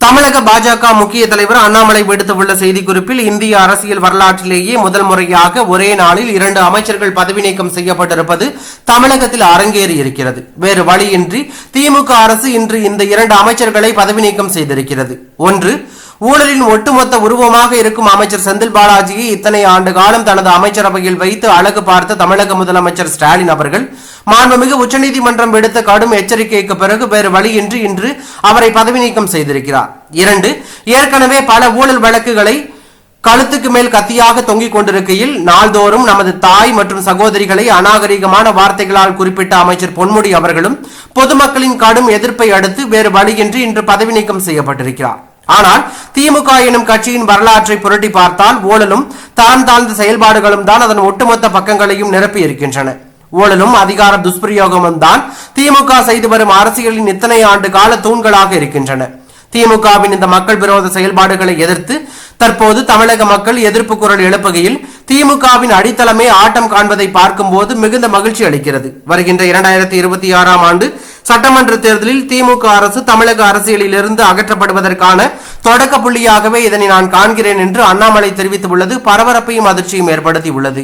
தமிழக பாஜக முக்கிய தலைவர் அண்ணாமலை விடுத்துள்ள செய்திக்குறிப்பில் இந்திய அரசியல் வரலாற்றிலேயே முதல் முறையாக ஒரே நாளில் இரண்டு அமைச்சர்கள் பதவி நீக்கம் செய்யப்பட்டிருப்பது தமிழகத்தில் அரங்கேறி இருக்கிறது. வேறு வழியின்றி திமுக அரசு இன்று இந்த இரண்டு அமைச்சர்களை பதவி நீக்கம் செய்திருக்கிறது. ஒன்று ஊழலின் ஒட்டுமொத்த உருவமாக இருக்கும் அமைச்சர் செந்தில் பாலாஜியை இத்தனை ஆண்டு காலம் தனது அமைச்சரவையில் வைத்து அழகு பார்த்த தமிழக முதலமைச்சர் ஸ்டாலின் அவர்கள் மாண்புமிகு உச்சநீதிமன்றம் விடுத்த கடும் எச்சரிக்கைக்கு பிறகு வேறு வழியின்றி இன்று அவரை பதவி நீக்கம் செய்திருக்கிறார். இரண்டு ஏற்கனவே பல ஊழல் வழக்குகளை கழுத்துக்கு மேல் கத்தியாக தொங்கிக் கொண்டிருக்கையில் நாள்தோறும் நமது தாய் மற்றும் சகோதரிகளை அநாகரிகமான வார்த்தைகளால் குறிப்பிட்ட அமைச்சர் பொன்முடி அவர்களும் பொதுமக்களின் கடும் எதிர்ப்பை அடுத்து வேறு வழியின்றி இன்று பதவி நீக்கம் செய்யப்பட்டிருக்கிறார். ஆனால் திமுக எனும் கட்சியின் வரலாற்றை புரட்டி பார்த்தால் ஊழலும் தான் தாழ்ந்த செயல்பாடுகளும் தான் அதன் ஒட்டுமொத்த பக்கங்களையும் நிரப்பி இருக்கின்றன. ஊழலும் அதிகார துஷ்பிரயோகமும் தான் திமுக செய்து வரும் அரசியலின் இத்தனை ஆண்டு கால தூண்களாக இருக்கின்றன. திமுகவின் இந்த மக்கள் விரோத செயல்பாடுகளை எதிர்த்து தற்போது தமிழக மக்கள் எதிர்ப்பு குரல் எழுப்புகையில் திமுகவின் அடித்தளமே ஆட்டம் காண்பதை பார்க்கும்போது மிகுந்த மகிழ்ச்சி அளிக்கிறது. வருகின்ற இரண்டாயிரத்தி இருபத்தி ஆறாம் ஆண்டு சட்டமன்ற தேர்தலில் திமுக அரசு தமிழக அரசியலிலிருந்து அகற்றப்படுவதற்கான தொடக்க புள்ளியாகவே இதனை நான் காண்கிறேன் என்று அண்ணாமலை தெரிவித்துள்ளது. பரபரப்பையும் அதிர்ச்சியும் ஏற்படுத்தியுள்ளது.